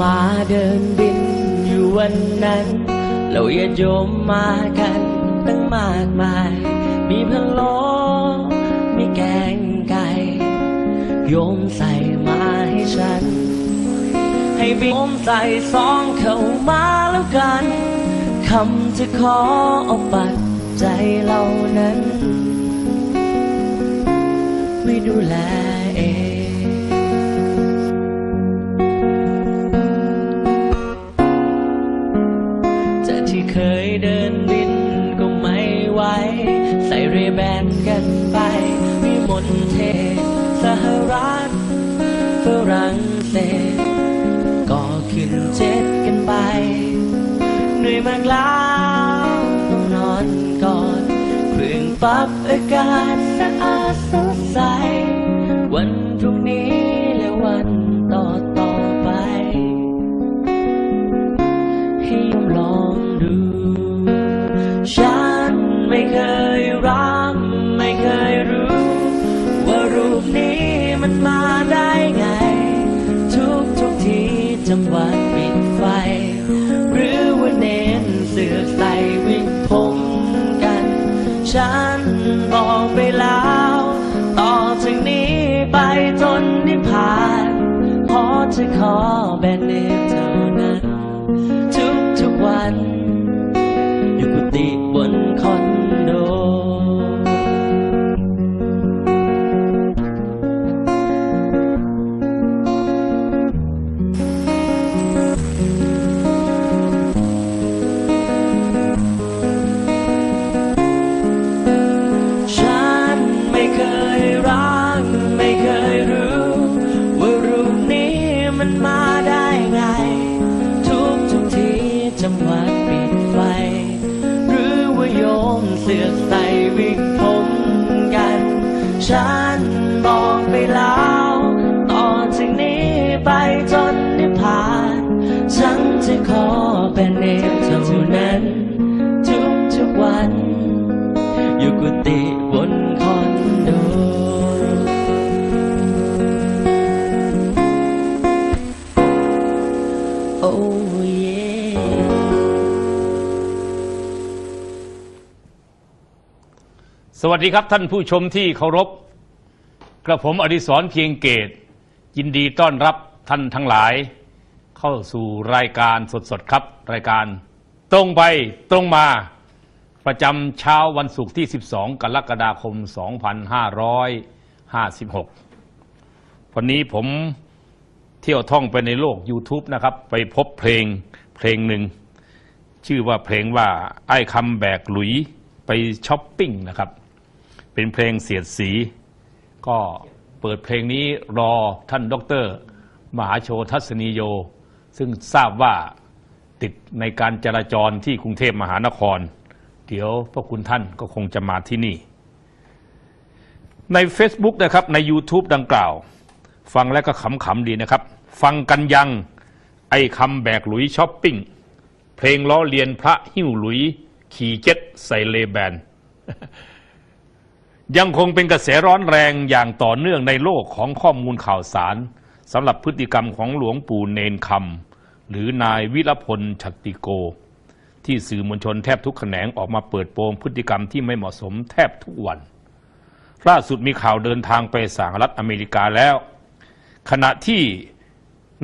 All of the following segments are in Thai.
มาเดินบินอยู่วันนั้นเราอย่าโยมมากันตั้งมากมาย มีพะโล้มีแกงไก่โยมใส่มาให้ฉัน ให้บิโยมใส่ซองเข้ามาแล้วกันคำจะขอเอาปัจจัยเหล่านั้นไว้ดูแลเอง เศสก็ขึ้นเจ็ดกันไปเหนื่อยมากแล้วต้องนอนก่อนเพิ่งปรับอาการสะอาดสดใสวัน ใส่วิกผงกันช้า วัสดีครับท่านผู้ชมที่เคารพ กระผมอดิศรเพียงเกต ยินดีต้อนรับท่านทั้งหลาย เข้าสู่รายการสดๆครับ รายการตรงไปตรงมา ประจำเช้าวันศุกร์ที่ 12 กรกฎาคม 2556 วันนี้ผมเที่ยวท่องไปในโลก YouTube นะครับ ไปพบเพลงเพลงหนึ่ง ชื่อว่าเพลงว่าไอ้คำแบกหลุยไปช้อปปิ้งนะครับ เป็นเพลงเสียดสี ก็เปิดเพลงนี้รอท่านด็อเตอร์มหาโชทัศนีโย ซึ่งทราบว่าติดในการจราจรที่กรุงเทพมหานคร เดี๋ยวพวกคุณท่านก็คงจะมาที่นี่ ใน Facebook นะครับ ใน YouTube ดังกล่าว ฟังแล้วก็ขำๆดีนะครับ ฟังกันยังไอคำแบกหลุยช้อปปิ้ง เพลงล้อเลียนพระหิ้วหลุย ขี่เจ็ตใส่เลแบน ยังคงเป็นกระแสร้อนแรงอย่างต่อเนื่องในโลกของข้อมูลข่าวสารสำหรับพฤติกรรมของหลวงปู่เนนคำหรือนายวิรพลชัตติโก ที่สื่อมวลชนแทบทุกแขนงออกมาเปิดโปงพฤติกรรมที่ไม่เหมาะสมแทบทุกวัน ล่าสุดมีข่าวเดินทางไปสหรัฐอเมริกาแล้ว ขณะที่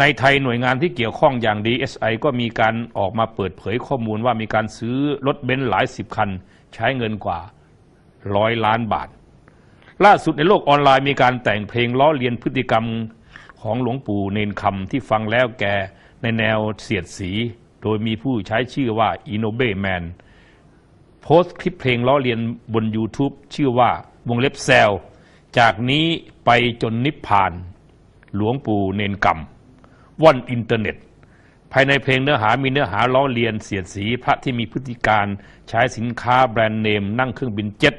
ในไทยหน่วยงานที่เกี่ยวข้องอย่าง DSI ก็มีการออกมาเปิดเผยข้อมูลว่ามีการซื้อรถเบนซ์หลายสิบคัน ใช้เงินกว่า ร้อยล้านบาท ล่าสุดในโลกออนไลน์มีการแต่งเพลงล้อเลียนพฤติกรรมของหลวงปู่เนนคำที่ฟังแล้วแกในแนวเสียดสี โดยมีผู้ใช้ชื่อว่าอินโนเบแมนโพสต์คลิปเพลงล้อเลียนบน YouTube ชื่อว่าวงเล็บแซลจากนี้ไปจนนิพพาน หลวงปู่เนนกำว่อนอินเทอร์เน็ต ภายในเพลงเนื้อหามีเนื้อหาล้อเลียนเสียดสี พระที่มีพฤติการใช้สินค้าแบรนด์เนม นั่งเครื่องบินเจ็ต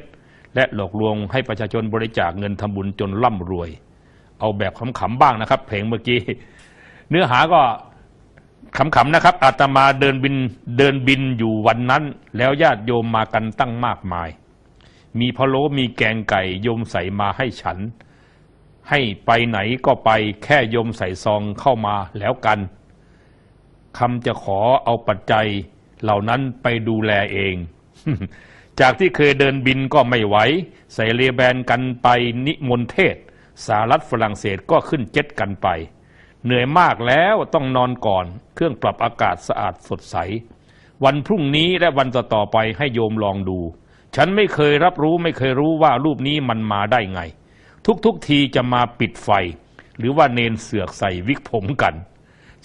และหลอกลวงให้ประชาชนบริจาคเงินทำบุญจนร่ำรวย เอาแบบขำๆบ้างนะครับ เพลงเมื่อกี้ เนื้อหาก็ขำๆนะครับอาตมาเดินบินเดินบินอยู่วันนั้น แล้วญาติโยมมากันตั้งมากมาย มีพะโล้มีแกงไก่โยมใส่มาให้ฉัน ให้ไปไหนก็ไปแค่โยมใส่ซองเข้ามาแล้วกันคำจะขอเอาปัจจัยเหล่านั้นไปดูแลเอง จากที่เคยเดินบินก็ไม่ไหว ใส่เรียแบนกันไปนิมนเทศสหรัฐฝรั่งเศสก็ขึ้นเจ็ตกันไป เหนื่อยมากแล้วต้องนอนก่อน เครื่องปรับอากาศสะอาดสดใส วันพรุ่งนี้และวันต่อๆไปให้โยมลองดู ฉันไม่เคยรับรู้ไม่เคยรู้ว่ารูปนี้มันมาได้ไง ทุกๆทีจะมาปิดไฟ หรือว่าเนนเสือกใส่วิกผมกัน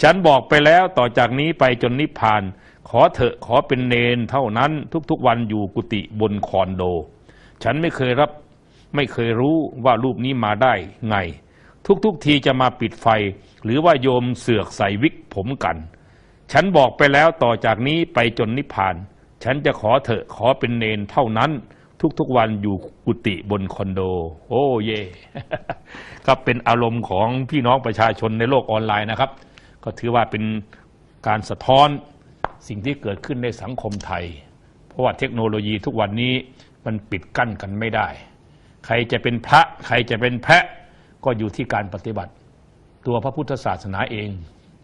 ฉันบอกไปแล้วต่อจากนี้ไปจนนิพพาน ขอเถอะขอเป็นเนนเท่านั้นทุกๆวันอยู่กุฏิบนคอนโด ฉันไม่เคยรับไม่เคยรู้ว่ารูปนี้มาได้ไง ทุกๆทีจะมาปิดไฟ หรือว่าโยมเสือกใส่วิกผมกัน ฉันบอกไปแล้วต่อจากนี้ไปจนนิพพาน ฉันจะขอเถอะขอเป็นเนนเท่านั้น ทุกๆวันอยู่กุฏิบนคอนโด โอ้เย่ก็เป็นอารมณ์ของพี่น้องประชาชนในโลกออนไลน์นะครับ ก็ถือว่าเป็นการสะท้อนสิ่งที่เกิดขึ้นในสังคมไทย เพราะว่าเทคโนโลยีทุกวันนี้มันปิดกั้นกันไม่ได้ ใครจะเป็นพระ ใครจะเป็นแพะก็อยู่ที่การปฏิบัติ ตัวพระพุทธศาสนาเอง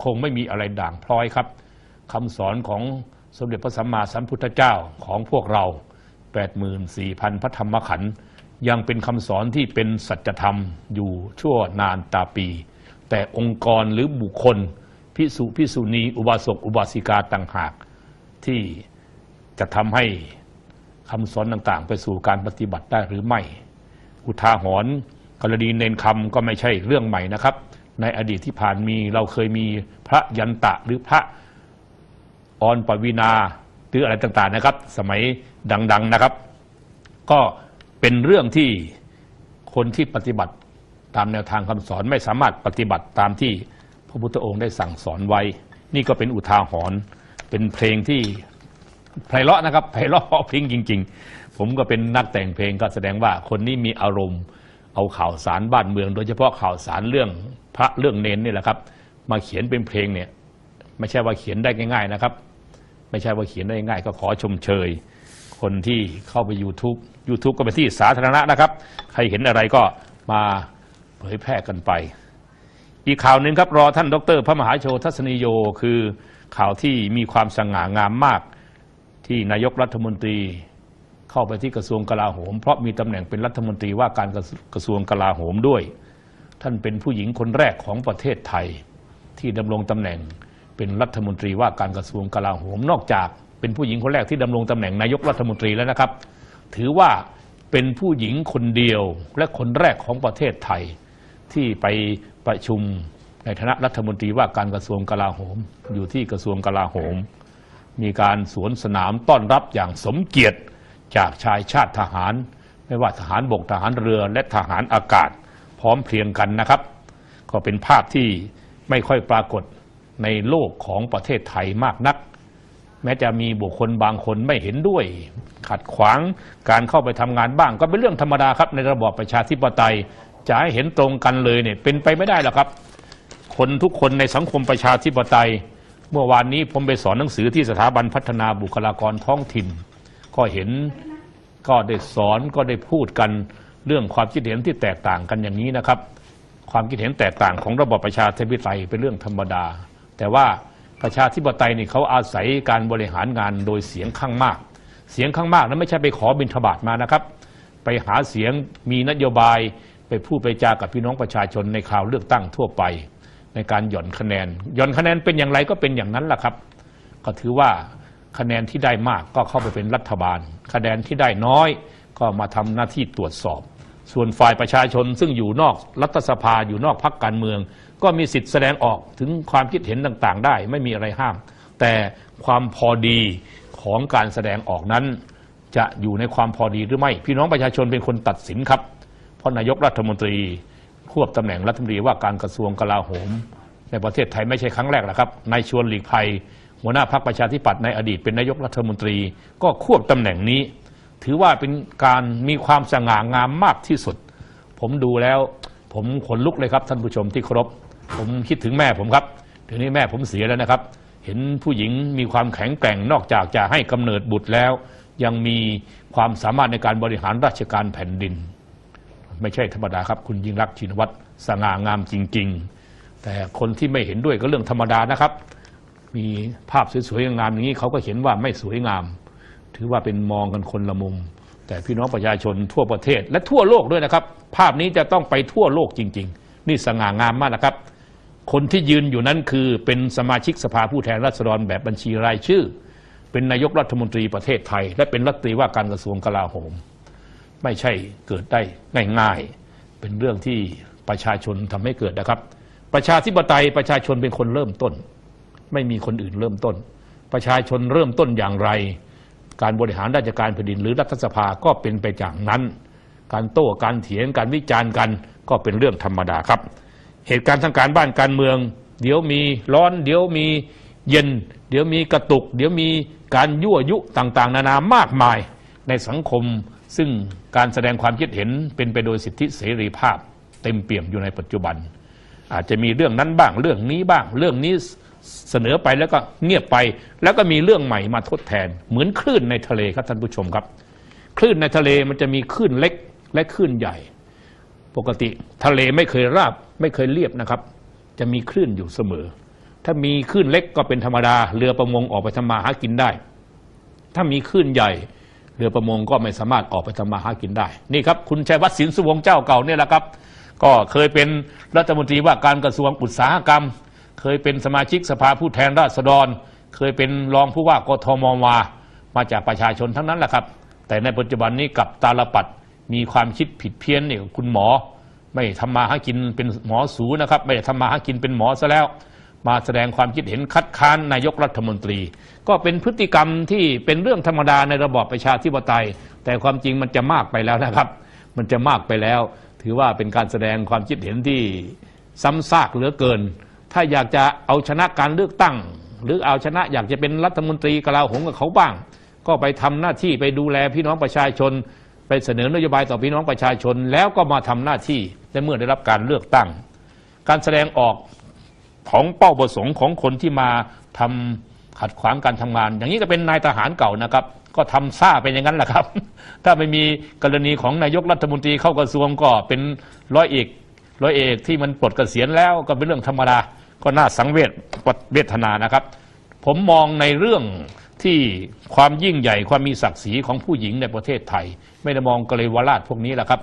คงไม่มีอะไรด่างพร้อยครับคำสอนของสมเด็จพระสัมมาสัมพุทธเจ้าของพวกเรา 84,000 พระธรรมขันธ์ยังเป็นคำสอนที่เป็นสัจธรรมอยู่ชั่วนานตาปี แต่องค์กรหรือบุคคล พิสุพิสุณี อุบาสกอุบาสิกาต่างหาก ที่จะทำให้คำสอนต่างๆ ไปสู่การปฏิบัติได้หรือไม่ อุทาหรณ์กรณีเนนคำก็ไม่ใช่เรื่องใหม่นะครับ ในอดีตที่ผ่านมีเราเคยมีพระยันตะหรือพระออนปวีนาหรืออะไรต่างๆนะครับ สมัยดัง ๆนะครับ ก็เป็นเรื่องที่คนที่ปฏิบัติตามแนวทางคำสอนไม่สามารถปฏิบัติตามที่ ระพุทธองค์ได้สั่งสอนไว้ นี่ก็เป็นอุทาหรณ์เป็นเพลงที่ไพเราะนะครับไพเราะเพราะพริ้งจริง ๆ ผมก็เป็นนักแต่งเพลงก็แสดงว่าคนนี้มีอารมณ์ เอาข่าวสารบ้านเมือง โดยเฉพาะข่าวสารเรื่องพระเรื่องเน้นนี่แหละครับ มาเขียนเป็นเพลงเนี่ยไม่ใช่ว่าเขียนได้ง่าย ๆนะครับ ไม่ใช่ว่าเขียนได้ง่ายก็ขอชมเชย คนที่เข้าไป YouTube YouTube ก็เป็นที่สาธารณะนะครับ ใครเห็นอะไรก็มาเผยแพร่กันไป อีกข่าวหนึ่งครับรอท่านดร พระมหาโชทัศนีโย คือข่าวที่มีความสง่างามมากที่นายกรัฐมนตรีเข้าไปที่กระทรวงกลาโหม เพราะมีตำแหน่งเป็นรัฐมนตรีว่าการกระทรวงกลาโหมด้วย ท่านเป็นผู้หญิงคนแรกของประเทศไทย ที่ดำรงตำแหน่งเป็นรัฐมนตรีว่าการกระทรวงกลาโหม นอกจากเป็นผู้หญิงคนแรกที่ดำรงตำแหน่งนายกรัฐมนตรีแล้วนะครับ ถือว่าเป็นผู้หญิงคนเดียวและคนแรกของประเทศไทยที่ไป ประชุมในฐานะรัฐมนตรีว่าการกระทรวงกลาโหม อยู่ที่กระทรวงกลาโหม มีการสวนสนามต้อนรับอย่างสมเกียรติจากชายชาติทหาร ไม่ว่าทหารบกทหารเรือและทหารอากาศ พร้อมเพรียงกันนะครับ ก็เป็นภาพที่ไม่ค่อยปรากฏในโลกของประเทศไทยมากนัก แม้จะมีบุคคลบางคนไม่เห็นด้วย ขัดขวางการเข้าไปทำงานบ้าง ก็เป็นเรื่องธรรมดาครับในระบอบประชาธิปไตย จะให้เห็นตรงกันเลยเนี่ยเป็นไปไม่ได้หรอกครับ คนทุกคนในสังคมประชาธิปไตย เมื่อวานนี้ผมไปสอนหนังสือที่สถาบันพัฒนาบุคลากรท้องถิ่น ก็เห็นก็ได้สอนก็ได้พูดกันเรื่องความคิดเห็นที่แตกต่างกันอย่างนี้นะครับ ความคิดเห็นแตกต่างของระบอบประชาธิปไตยเป็นเรื่องธรรมดา แต่ว่าประชาธิปไตยนี่เขาอาศัยการบริหารงานโดยเสียงข้างมาก เสียงข้างมากนั้นไม่ใช่ไปขอบิณฑบาตมานะครับ ไปหาเสียงมีนโยบาย ไปพูดไปจากับพี่น้องประชาชนในข่าวเลือกตั้งทั่วไป ในการหย่อนคะแนนหย่อนคะแนนเป็นอย่างไรก็เป็นอย่างนั้นแหละครับ ก็ถือว่าคะแนนที่ได้มากก็เข้าไปเป็นรัฐบาล คะแนนที่ได้น้อยก็มาทำหน้าที่ตรวจสอบ ส่วนฝ่ายประชาชนซึ่งอยู่นอกรัฐสภาอยู่นอกพรรคการเมือง ก็มีสิทธิ์แสดงออกถึงความคิดเห็นต่างๆ ได้ ไม่มีอะไรห้าม แต่ความพอดีของการแสดงออกนั้น จะอยู่ในความพอดีหรือไม่ พี่น้องประชาชนเป็นคนตัดสินครับ ราะนายกรัฐมนตรีควบตำแหน่งรัฐมนตรีว่าการกระทรวงกลาโหม ในประเทศไทยไม่ใช่ครั้งแรกแล้วครับนายชวนหลีกภัย หัวหน้าพรรคประชาธิปัตย์ในอดีตเป็นนายกรัฐมนตรี ก็ควบตำแหน่งนี้ ถือว่าเป็นการมีความสง่างามมากที่สุด ผมดูแล้วผมขนลุกเลยครับ ท่านผู้ชมที่เคารพผมคิดถึงแม่ผมครับทีนี้แม่ผมเสียแล้วนะครับ เห็นผู้หญิงมีความแข็งแกร่งนอกจากจะให้กำเนิดบุตรแล้ว ยังมีความสามารถในการบริหารราชการแผ่นดิน ไม่ใช่ธรรมดาครับ คุณยิ่งรักชินวัตรสง่างามจริง ๆ แต่คนที่ไม่เห็นด้วยก็เรื่องธรรมดานะครับ มีภาพสวยๆงามอย่างนี้เขาก็เห็นว่าไม่สวยงาม ถือว่าเป็นมองกันคนละมุม แต่พี่น้องประชาชนทั่วประเทศ และทั่วโลกด้วยนะครับ ภาพนี้จะต้องไปทั่วโลกจริง ๆ นี่สง่างามมากนะครับ คนที่ยืนอยู่นั้นคือเป็นสมาชิกสภาผู้แทนราษฎรแบบบัญชีรายชื่อ เป็นนายกรัฐมนตรีประเทศไทย และเป็นรัฐมนตรีว่าการกระทรวงกลาโหม ไม่ใช่เกิดได้ง่ายๆ เป็นเรื่องที่ประชาชนทำให้เกิดนะครับ ประชาธิปไตยประชาชนเป็นคนเริ่มต้น ไม่มีคนอื่นเริ่มต้น ประชาชนเริ่มต้นอย่างไร การบริหารราชการแผ่นดินหรือรัฐสภาก็เป็นไปจากนั้น การโต้การเถียงการวิจารณ์กันก็เป็นเรื่องธรรมดาครับ เหตุการณ์ทางการบ้านการเมือง เดี๋ยวมีร้อน เดี๋ยวมีเย็น เดี๋ยวมีกระตุก เดี๋ยวมีการยั่วยุต่างๆ นานามากมายในสังคม ซึ่งการแสดงความคิดเห็นเป็นไปโดยสิทธิเสรีภาพ เต็มเปี่ยมอยู่ในปัจจุบัน อาจจะมีเรื่องนั้นบ้างเรื่องนี้บ้าง เรื่องนี้เสนอไปแล้วก็เงียบไป แล้วก็มีเรื่องใหม่มาทดแทน เหมือนคลื่นในทะเลครับท่านผู้ชมครับ คลื่นในทะเลมันจะมีคลื่นเล็กและคลื่นใหญ่ ปกติทะเลไม่เคยราบไม่เคยเรียบนะครับ จะมีคลื่นอยู่เสมอ ถ้ามีคลื่นเล็กก็เป็นธรรมดาเรือประมงออกไปทำมาหากินได้ ถ้ามีคลื่นใหญ่ เรือประมงก็ไม่สามารถออกไปทำมาหากินได้ นี่ครับคุณชัยวัฒน์สินสุวงเจ้าเก่าเนี่ยแหละครับ ก็เคยเป็นรัฐมนตรีว่าการกระทรวงอุตสาหกรรม เคยเป็นสมาชิกสภาผู้แทนราษฎร เคยเป็นรองผู้ว่ากทมมามาจากประชาชนทั้งนั้นแหละครับ แต่ในปัจจุบันนี้กับตาลปัดมีความคิดผิดเพี้ยนเนี่ยคุณหมอ ไม่ทำมาหากินเป็นหมอสูนะครับ ไม่ได้ทำมาหากินเป็นหมอซะแล้ว มาแสดงความคิดเห็นคัดค้านนายกรัฐมนตรี ก็เป็นพฤติกรรมที่เป็นเรื่องธรรมดาในระบอบประชาธิปไตย แต่ความจริงมันจะมากไปแล้วนะครับ มันจะมากไปแล้ว ถือว่าเป็นการแสดงความคิดเห็นที่ซ้ำซากเหลือเกิน ถ้าอยากจะเอาชนะการเลือกตั้ง หรือเอาชนะอยากจะเป็นรัฐมนตรีกลาโหมกับเขาบ้าง ก็ไปทำหน้าที่ไปดูแลพี่น้องประชาชน ไปเสนอนโยบายต่อพี่น้องประชาชน แล้วก็มาทำหน้าที่ในเมื่อได้รับการเลือกตั้ง การแสดงออก ของเป้าประสงค์ของคนที่มาทำขัดขวางการทำงาน อย่างนี้ก็เป็นนายทหารเก่านะครับ ก็ทำซ่าเป็นอย่างนั้นแหละครับ ถ้าไม่มีกรณีของนายกรัฐมนตรีเข้ากระทรวงก็เป็นร้อยเอกร้อยเอกที่มันปลดเกษียณแล้วก็เป็นเรื่องธรรมดาก็น่าสังเวชเวทนานะครับ ผมมองในเรื่อง ที่ความยิ่งใหญ่ความมีศักดิ์ศรีของผู้หญิงในประเทศไทย ไม่ได้มองกะเลวราชพวกนี้แหละครับ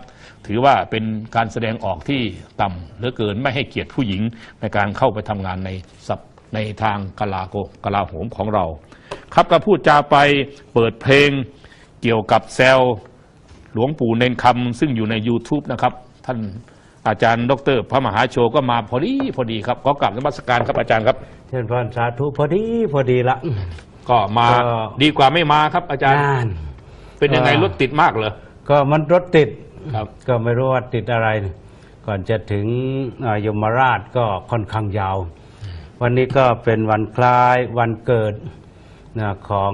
ถือว่าเป็นการแสดงออกที่ต่ำเหลือเกินไม่ให้เกียรติผู้หญิงในการเข้าไปทำงานในสับในทางกลาโกกลาโหมของเรา ครับก็พูดจาไปเปิดเพลงเกี่ยวกับแซลหลวงปู่เนนคำซึ่งอยู่ใน YouTube นะครับ ท่านอาจารย์ดร พระมหาโชก็มาพอดีพอดีครับขอกราบนมัสการครับอาจารย์ครับเชิญพรสาธุพอดีพอดีละ ก็มาก็ ดีกว่าไม่มาครับ อาจารย์งาน เป็นยังไงก็ รถติดมากเหรอ ก็มันรถติด ครับ ก็ไม่รู้ว่าติดอะไรก่อนจะถึงอ่ายมราชก็ค่อนข้างยาว วันนี้ก็เป็นวันคล้ายวันเกิดนะของ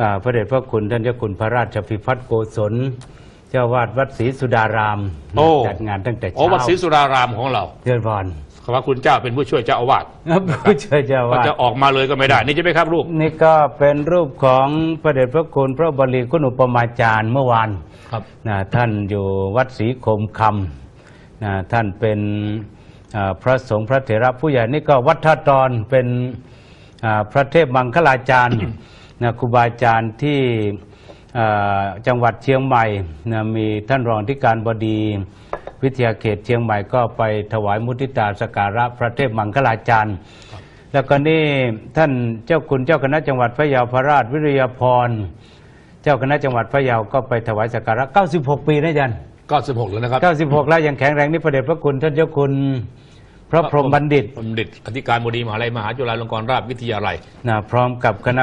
อาพระเดชพระคุณท่านเจ้าคุณพระราชพิพัฒน์โกศล เจ้าวาดวัดศรีสุดารามโอ้ จัดงานตั้งแต่โอ้เช้าวัดศรีสุรารามของเราเชิญพรขอบพระคุณเจ้าเป็นผู้ช่วยเจ้าอาวาสผู้ช่วยเจ้าก็วาดจะออกมาเลยก็ไม่ได้ นี่ใช่ไหมครับลูกนี่ก็เป็นรูปของพระเดชพระคุณพระบรีคุณอุปมาจารย์เมื่อวานครับนะท่านอยู่วัดศรีคมคำนะท่านเป็นอ่าพระสงฆ์พระเถระผู้ใหญ่นี่ก็วัดท่าตอนเป็นอ่าพระเทพมังคลาจารย์นะครูบาอาจารย์ที่อ่า จังหวัดเชียงใหม่นะมีท่านรองที่การบดีวิทยาเขตเชียงใหม่ก็ไปถวายมุทิตาสการะพระเทพมังคลาจารย์ แล้วก็นี่ท่านเจ้าคุณเจ้าคณะจังหวัดพระเยาพระราชวิริยาพร เจ้าคณะจังหวัดพะเยาก็ไปถวายสักการะ 96 ปีนะอาจัน96 แล้วนะครับ 96 แล้วยังแข็งแรงนี่ประเดชพระคุณท่านเจ้าคุณพระพรหมบัณฑิตบัณฑิตอธิการบดีมหาลัยมหาจุฬาลงกรณราชวิทยาลัยนะพร้อมกับคณะ